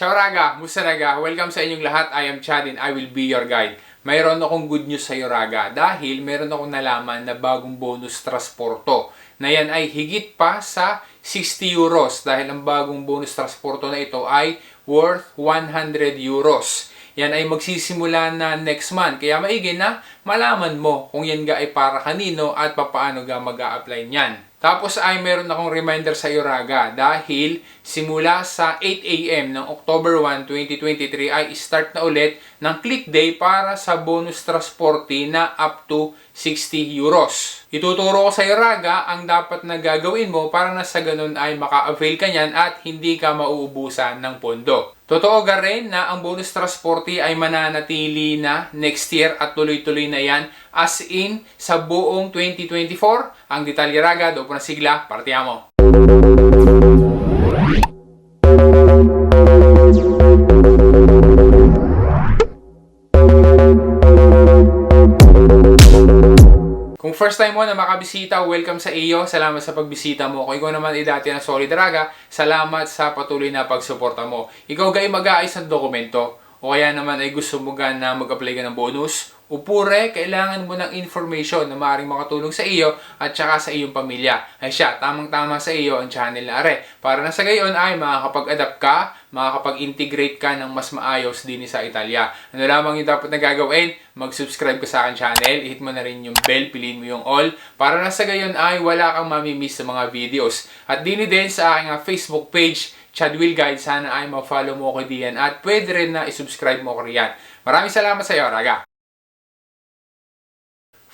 Ciao Raga! Musta Raga? Welcome sa inyong lahat. I am Chad and I will be your guide. Mayroon akong good news sa iyo Raga dahil mayroon akong nalaman na bagong bonus transporto na yan ay higit pa sa 60 euros dahil ang bagong bonus transporto na ito ay worth 100 euros. Yan ay magsisimula na next month. Kaya maigi na malaman mo kung yan ga ay para kanino at papaano ga mag apply niyan. Tapos ay meron akong reminder sa iyo Raga dahil simula sa 8 a.m. ng October 1, 2023 ay start na ulit ng click day para sa bonus transporte na up to 60 euros. Ituturo ko sa iyo Raga ang dapat na gagawin mo para na sa ganun ay maka-avail ka niyan at hindi ka mauubusan ng pondo. Totoo ga rin na ang bonus transporte ay mananatili na next year at tuloy-tuloy na yan as in sa buong 2024. Ang detalye raga, doon po na sigla, partiamo. Kung first time mo na makabisita, welcome sa iyo. Salamat sa pagbisita mo. Kung ikaw naman ay dati na solid raga, salamat sa patuloy na pagsuporta mo. Ikaw gay mag-aayos ng dokumento o kaya naman ay gusto mo na mag-apply ka ng bonus, upure, kailangan mo ng information na maaaring makatulong sa iyo at saka sa iyong pamilya. Ay siya, tamang-tama sa iyo ang channel na are. Para na sa gayon ay makakapag-adapt ka, makakapag-integrate ka ng mas maayos din sa Italia. Ano lamang yung dapat na gagawin? Mag-subscribe ka sa akin channel, hit mo na rin yung bell, piliin mo yung all, para na sa gayon ay wala kang mamimiss sa mga videos. At dini din sa aking ah, Facebook page, Chad Will Guide, sana ay ma-follow mo ko diyan at pwede rin na isubscribe mo ko riyan. Maraming salamat sa iyo, Raga!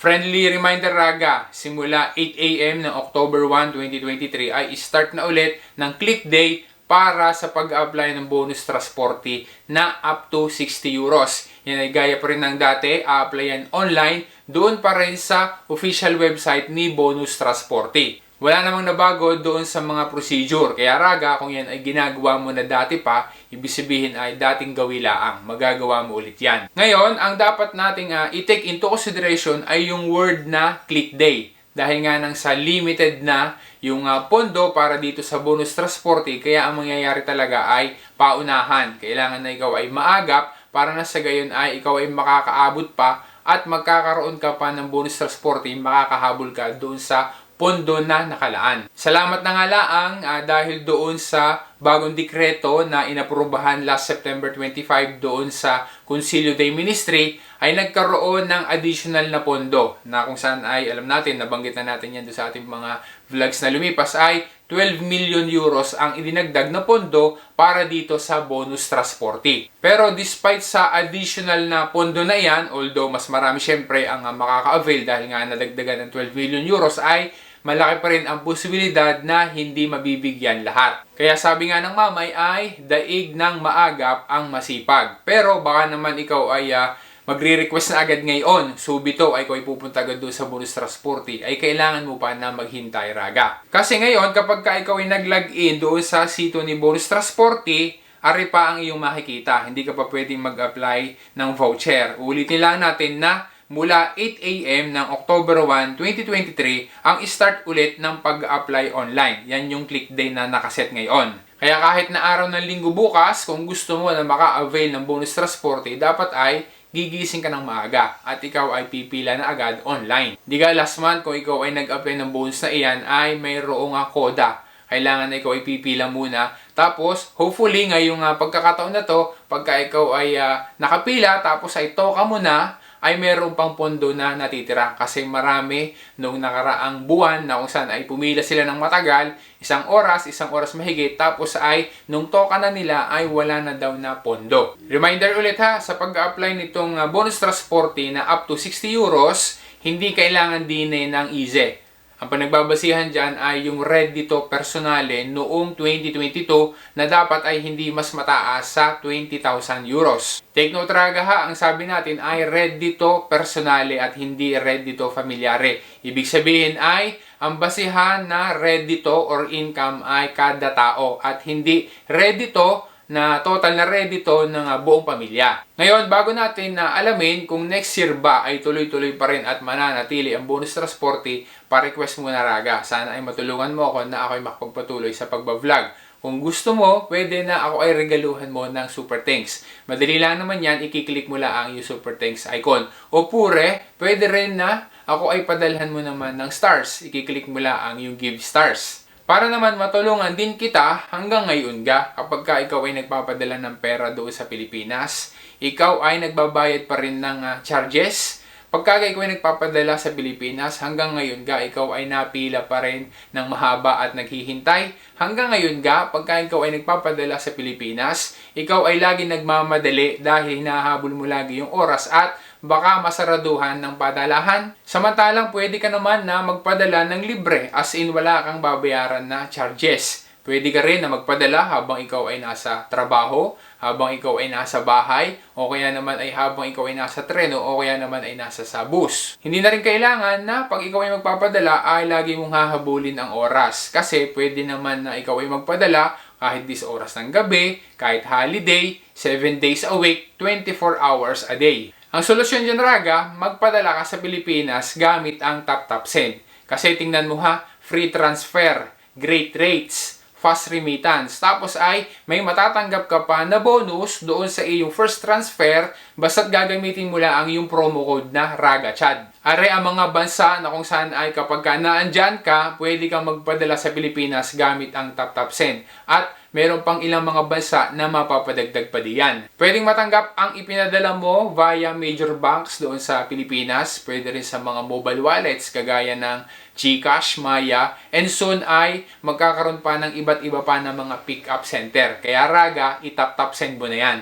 Friendly reminder Raga, simula 8 a.m. ng October 1, 2023 ay start na ulit ng click day para sa pag-apply ng bonus transporte na up to 60 euros. Yan ay gaya pa rin ng dati, a-applyan online doon pa rin sa official website ni Bonus Transporte. Wala namang nabago doon sa mga procedure. Kaya raga, kung yan ay ginagawa mo na dati pa, ibig sabihin ay dating gawilaang. Magagawa mo ulit yan. Ngayon, ang dapat nating uh, i-take into consideration ay yung word na click day. Dahil nga nang sa limited na yung uh, pondo para dito sa bonus transporte, kaya ang mangyayari talaga ay paunahan. Kailangan na ikaw ay maagap para na sa gayon ay ikaw ay makakaabot pa at magkakaroon ka pa ng bonus transporte, makakahabol ka doon sa pondo na nakalaan. Salamat na nga laang uh, dahil doon sa bagong dekreto na inaprubahan last September 25 doon sa Concilio Day Ministry ay nagkaroon ng additional na pondo na kung saan ay alam natin, nabanggit na natin yan doon sa ating mga vlogs na lumipas ay 12 million euros ang idinagdag na pondo para dito sa bonus transporte. Pero despite sa additional na pondo na yan, although mas marami syempre ang uh, makaka-avail dahil nga nadagdagan ng 12 million euros ay malaki pa rin ang posibilidad na hindi mabibigyan lahat. Kaya sabi nga ng mamay ay daig ng maagap ang masipag. Pero baka naman ikaw ay uh, magre-request na agad ngayon, subito ay kung ipupunta agad doon sa bonus transporte, ay kailangan mo pa na maghintay raga. Kasi ngayon, kapag ka ikaw ay nag-login doon sa sito ni bonus transporte, ari pa ang iyong makikita. Hindi ka pa pwedeng mag-apply ng voucher. Ulitin lang natin na mula 8 a.m. ng October 1, 2023 ang start ulit ng pag-apply online. Yan yung click day na nakaset ngayon. Kaya kahit na araw ng linggo bukas, kung gusto mo na maka-avail ng bonus transporte, dapat ay gigising ka ng maaga at ikaw ay pipila na agad online. Di ka last month kung ikaw ay nag-apply ng bonus na iyan ay mayroong koda kailangan na ikaw ay pipila muna. Tapos, hopefully, ngayong uh, pagkakataon na to, pagka ikaw ay uh, nakapila, tapos ay toka mo na, ay meron pang pondo na natitira kasi marami nung nakaraang buwan na kung saan ay pumila sila ng matagal, isang oras, isang oras mahigit, tapos ay nung toka na nila ay wala na daw na pondo. Reminder ulit ha, sa pag-apply nitong ah, bonus transporte na up to 60 euros, hindi kailangan din eh ng easy ang panagbabasihan dyan ay yung red dito personale noong 2022 na dapat ay hindi mas mataas sa 20,000 euros. Take note raga ha, ang sabi natin ay red dito personale at hindi red dito familiare. Ibig sabihin ay ang basihan na red dito or income ay kada tao at hindi red dito na total na ready to ng uh, buong pamilya. Ngayon, bago natin na alamin kung next year ba ay tuloy-tuloy pa rin at mananatili ang bonus transporte, pa-request muna raga. Sana ay matulungan mo ako na ako ay makapagpatuloy sa pagbablog. Kung gusto mo, pwede na ako ay regaluhan mo ng Super Thanks. Madali lang naman yan, ikiklik mo lang yung Super Thanks icon. O pure, pwede rin na ako ay padalhan mo naman ng stars. Ikiklik mo lang yung Give Stars. Para naman matulungan din kita hanggang ngayon ga kapag ka ikaw ay nagpapadala ng pera doon sa Pilipinas, ikaw ay nagbabayad pa rin ng ah, charges. Pagka ikaw ay nagpapadala sa Pilipinas, hanggang ngayon ga, ikaw ay napila pa rin ng mahaba at naghihintay. Hanggang ngayon ga, pagka ikaw ay nagpapadala sa Pilipinas, ikaw ay lagi nagmamadali dahil hinahabol mo lagi yung oras at baka masaraduhan ng padalahan. Samantalang pwede ka naman na magpadala ng libre as in wala kang babayaran na charges. Pwede ka rin na magpadala habang ikaw ay nasa trabaho, habang ikaw ay nasa bahay, o kaya naman ay habang ikaw ay nasa treno, o kaya naman ay nasa sa bus. Hindi na rin kailangan na pag ikaw ay magpapadala ay lagi mong hahabulin ang oras. Kasi pwede naman na ikaw ay magpadala kahit 10 oras ng gabi, kahit holiday, 7 days a week, 24 hours a day. Ang solusyon dyan, Raga, magpadala ka sa Pilipinas gamit ang TapTap Send. Kasi tingnan mo ha, free transfer, great rates, fast remittance. Tapos ay may matatanggap ka pa na bonus doon sa iyong first transfer basta't gagamitin mo lang ang iyong promo code na RAGACHAD. Are ang mga bansa na kung saan ay kapag ka naandyan ka, pwede kang magpadala sa Pilipinas gamit ang TapTap Send. At meron pang ilang mga bansa na mapapadagdag pa diyan. Pwedeng matanggap ang ipinadala mo via major banks doon sa Pilipinas. Pwede rin sa mga mobile wallets kagaya ng GCash, Maya, and soon ay magkakaroon pa ng iba't iba pa na mga pick-up center. Kaya raga, itap-tap send mo na yan.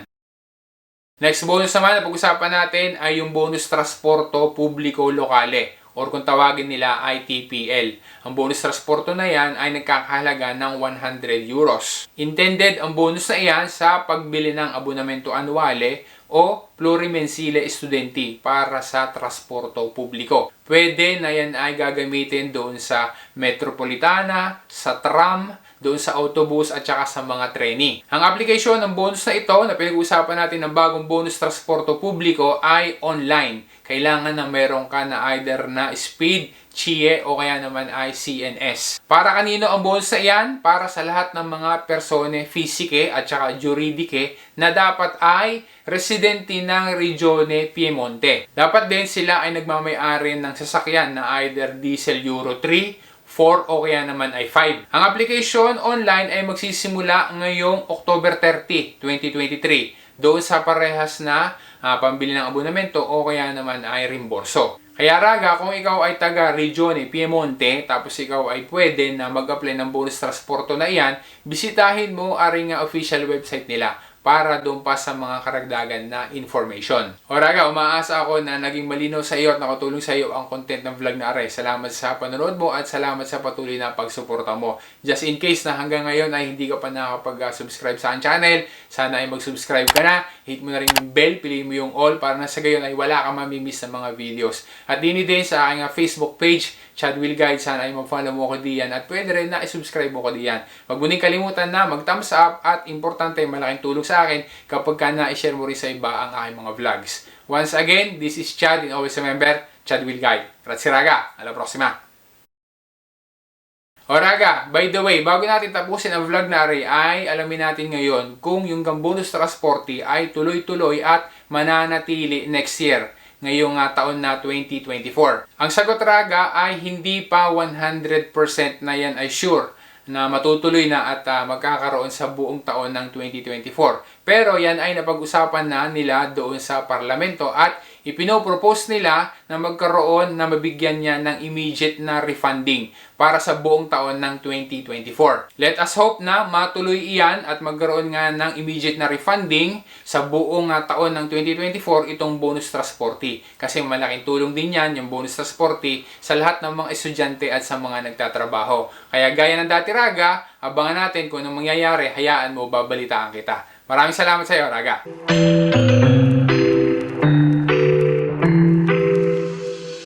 Next bonus naman na pag-usapan natin ay yung bonus transporto publiko lokale or kung tawagin nila ay TPL. Ang bonus transporto na yan ay nagkakahalaga ng 100 euros. Intended ang bonus na yan sa pagbili ng abonamento anuale o plurimensile studenti para sa transporto publiko. Pwede na yan ay gagamitin doon sa metropolitana, sa tram, doon sa autobus at saka sa mga trainee. Ang application ng bonus na ito na pinag-uusapan natin ng bagong bonus transporto publiko ay online. Kailangan na meron ka na either na speed, CHIE o kaya naman ay CNS. Para kanino ang bonus na iyan? Para sa lahat ng mga persone fisike at saka juridike na dapat ay residente ng Regione Piemonte. Dapat din sila ay nagmamayari ng sasakyan na either diesel Euro 3, 4 o kaya naman ay 5. Ang application online ay magsisimula ngayong October 30, 2023 doon sa parehas na ah, pambili ng abonamento o kaya naman ay rimborso. Kaya raga, kung ikaw ay taga Regione Piemonte, tapos ikaw ay pwede na mag-apply ng bonus transporto na iyan, bisitahin mo aring official website nila para doon pa sa mga karagdagan na information. O raga, umaasa ako na naging malinaw sa iyo at nakatulong sa iyo ang content ng vlog na aray. Salamat sa panonood mo at salamat sa patuloy na pagsuporta mo. Just in case na hanggang ngayon ay hindi ka pa nakapag-subscribe sa channel, sana ay mag-subscribe ka na. Hit mo na rin yung bell, piliin mo yung all para na sa gayon ay wala kang mamimiss ng mga videos. At din din sa aking ah, Facebook page, Chad Will Guide, sana ay mag-follow mo ko diyan at pwede rin na i-subscribe mo ko diyan. Huwag mo kalimutan na mag-thumbs up at importante malaking tulong sa akin kapag ka na-share mo rin sa iba ang aking mga vlogs. Once again, this is Chad and always remember, Chad Will Guide. Grazie raga, alla prossima! O raga, by the way, bago natin tapusin ang vlog na rin, ay alamin natin ngayon kung yung Gambonus Transporti ay tuloy-tuloy at mananatili next year ngayong ah, taon na 2024. Ang sagot raga ay hindi pa 100% na yan ay sure na matutuloy na at ah, magkakaroon sa buong taon ng 2024. Pero yan ay napag-usapan na nila doon sa parlamento at ipinopropose nila na magkaroon na mabigyan niya ng immediate na refunding para sa buong taon ng 2024. Let us hope na matuloy iyan at magkaroon nga ng immediate na refunding sa buong ah, taon ng 2024 itong bonus transporti. Kasi malaking tulong din yan yung bonus transporti sa lahat ng mga estudyante at sa mga nagtatrabaho. Kaya gaya ng dati Raga, abangan natin kung anong mangyayari, hayaan mo, babalitaan kita. Maraming salamat sa iyo, Raga.